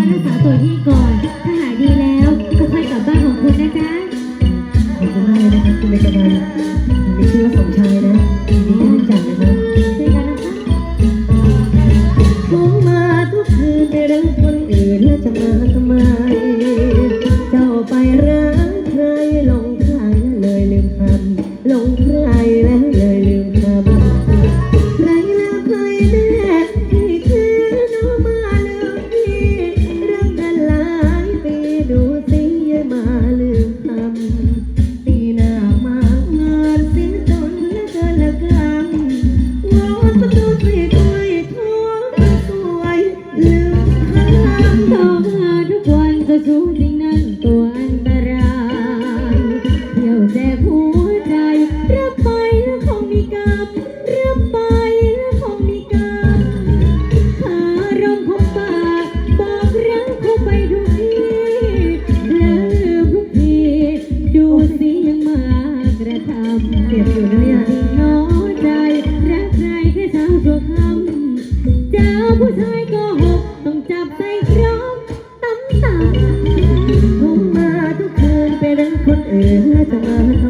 รักษาตัวที่ก่อน ถ้าหายดีแล้วก็ค่อยกลับบ้านของคุณนะจ๊ะคุณมากเลนะคุณเบญจวรรณผมมีชื่อว่าสมชายนะยินดีที่รู้จักนะครับเลันมาทุกคืนไปรักคนอื่นแล้วจะมาทำไม เจ้าไปรักใครหลงใครแล้เลยลืมคำหลงใครแล้วเลยลืมคำ จะสูดดิ่งนั่งตัว สาลงมาทุกคืนไปนั่งคนอื่นจะมา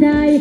在